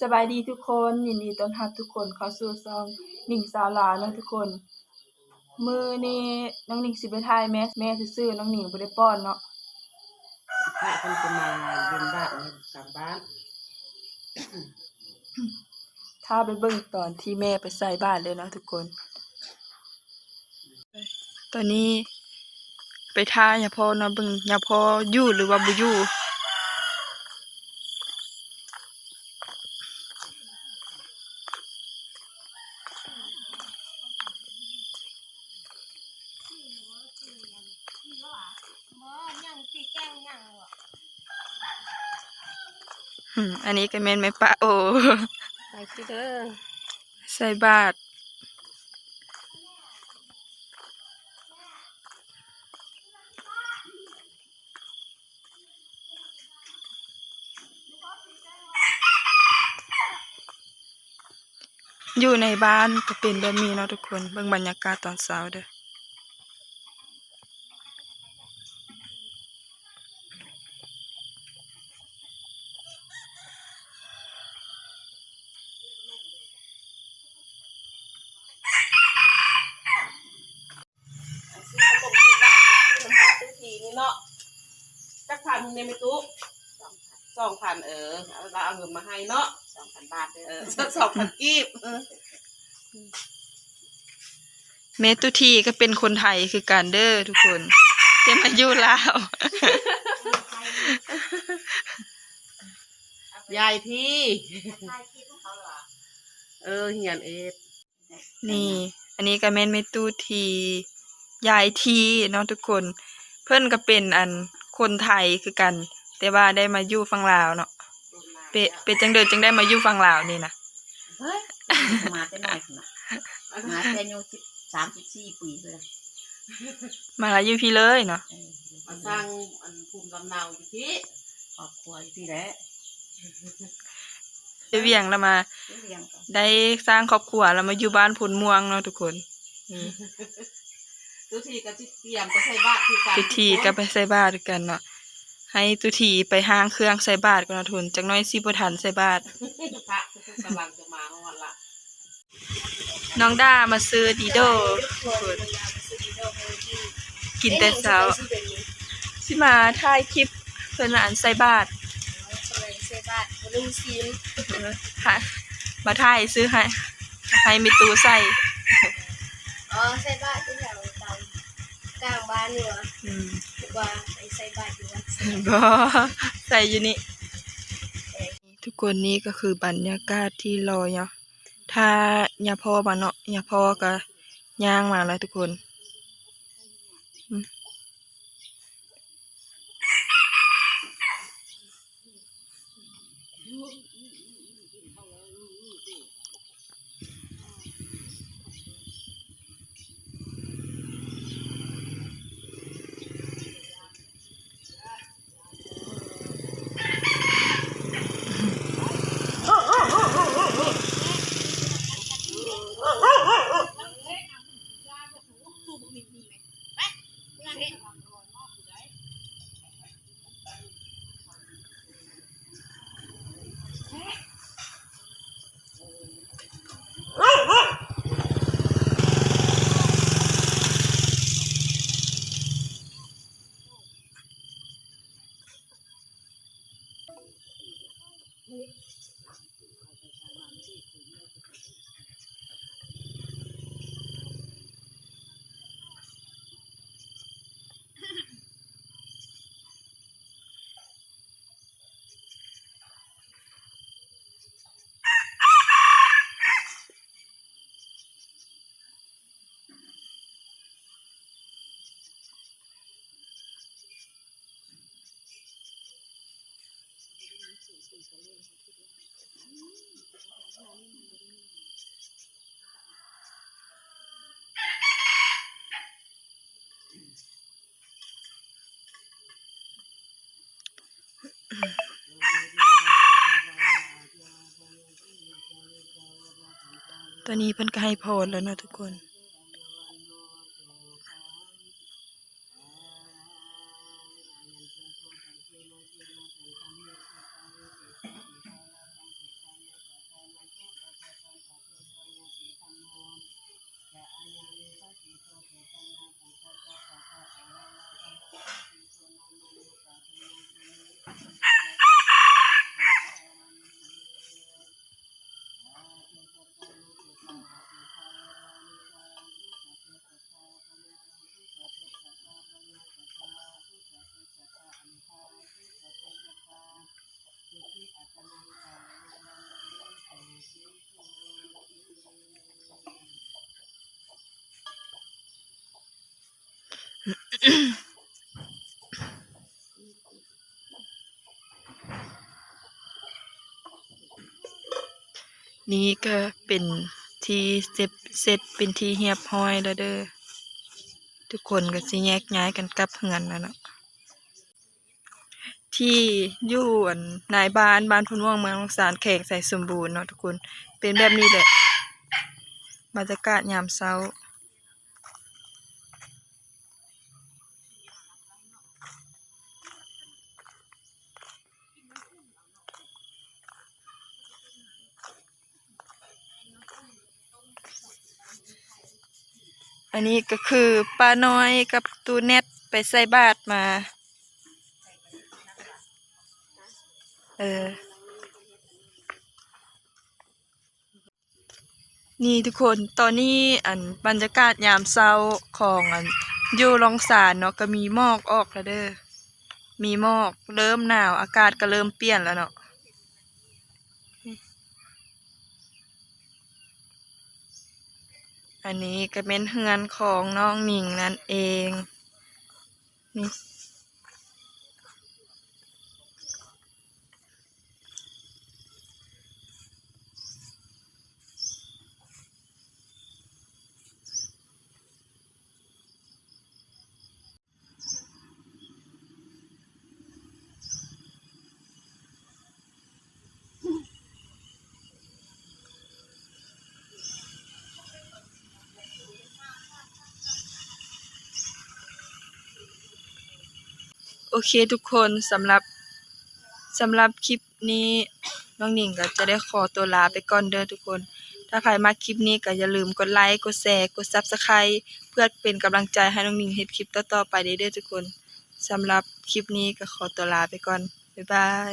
สบายดีทุกคนยินดีต้อนรับทุกคนเข้าสู่ช่องหนิงสาวลาวเนาะทุกคน มื้อนี้น้องหนิงสิไปถ่ายแม่แม่ซื่อๆน้องหนิงบ่ได้ป้อนเนาะพระคนจะมาเยี่ยมบ้านเนี่ยกลับบ้านถ้าไปเบิ่งตอนที่แม่ไปใส่บ้านเลยเนาะทุกคน ตอนนี้ไปท่ายาพ่อเนาะเบิ่งยาพ่ออยู่หรือว่าบ่อยู่ บ่ยังสิแกล้งยังหรอ อันนี้ก็แม่นแม่ปะโอไปสิเด้อใส่บาตรอยู่ในบ้านก็เป็นแบบนี้เนาะทุกคนเบิ่งบรรยากาศตอนเช้าเด้อขนมใส่บ้านซื้อน้ำตาลซื้อทีนี่เนาะ จักพันในไม่ตู้สองพันเออเราเอาเงินมาให้เนาะสองพันบาทเออสองพันกีบเออเมตุทีก็เป็นคนไทยคือกันเด้อทุกคนแต่มอายู่ลาวยายที่เออเหียนเอ็ดนี่ อันนี้ก็แม่นเมตุทียายทีเนาะทุกคน เพิ่อนก็เป็นอัน คนไทยคือกัน แต่ว่าได้มาอยู่ฝั่งลาวเนาะเปะเป็นจังเดินจังได้มาอยู่ฝั่งลาวนี่นะเฮ้ยมาแต่น้อยขนาดมาแต่อายุสามสิบสี่ปีเลยมาลาอยู่พี่เลยเนาะเออมาสร้างอันภูมิลำเนาอยู่ที่ครอบครัวอยู่ที่แหละไปเวียงแล้วมาเลี้ยงกันได้สร้างครอบครัวแล้วมาอยู่บ้านผลม่วงเนาะทุกคน นี่ทุกทีก็จิเตรียมไปใส่บาตรที่การตุทีก็ไปใส่บาตรกันเนาะให้ตุทีไปห้างเครื่องใส่บาตรกันเนาะทุนจักหน้อยสิบ่ทันใส่บาตร พระกำลังจะมาฮอดละน้องด้ามาซื้อดีโดกินแต่เช้าสิมาถ่ายคลิปเพิ่นว่าอันใส่บาตรเซบาทลุงซิมค่ะมาถ่ายซื้อให้ให้มีตู้ใส่อ๋อเซบาทที่แถวตาม กลางบ้านนี่วะอืมว่าไปใส่บาทอยู่วัดบ่ใส่อยู่นี่ ทุกคนนี้ก็คือบรรยากาศที่รอเนาะถ้าอย่าพ่อมาเนาะอย่าพ่อก็ย่างมาแล้วทุกคน Yeah. ตอนนี้เพิ่นก็ให้พรแล้วเนาะทุกคน นี่ก็เป็นที่เสร็จเสร็จเป็นที่เรียบร้อยแล้วเด้อทุกคนก็สิแยกย้ายกันกลับเฮือนแล้วเนาะที่อยู่อันนายบ้านบ้านพนม่วงเมืองลงสารแขกใส่สมบูรณ์เนาะทุกคนเป็นแบบนี้แหละบรรยากาศยามเช้า อันนี้ก็คือป้าน้อยกับตูเน็ตไปใส่บาตรมา เออ นี่ทุกคนตอนนี้อันบรรยากาศยามเช้าของอันอยู่ลองสารเนาะก็มีหมอกออกแล้วเด้อมีหมอกเริ่มหนาวอากาศก็เริ่มเปลี่ยนแล้วเนาะ อันนี้ก็เป็นเฮือนของน้องหนิงนั่นเองนี่ โอเคทุกคนสำหรับสำหรับคลิปนี้น้องหนิงก็จะได้ขอตัวลาไปก่อนเด้อทุกคน ถ้าใครมาคลิปนี้ก็อย่าลืมกดไลค์กดแชร์กดซับสไครต์เพื่อเป็นกำลังใจให้น้องหนิงเฮ็ดคลิปต่อๆไปเด้อทุกคนสำหรับคลิปนี้ก็ขอตัวลาไปก่อนบ๊ายบาย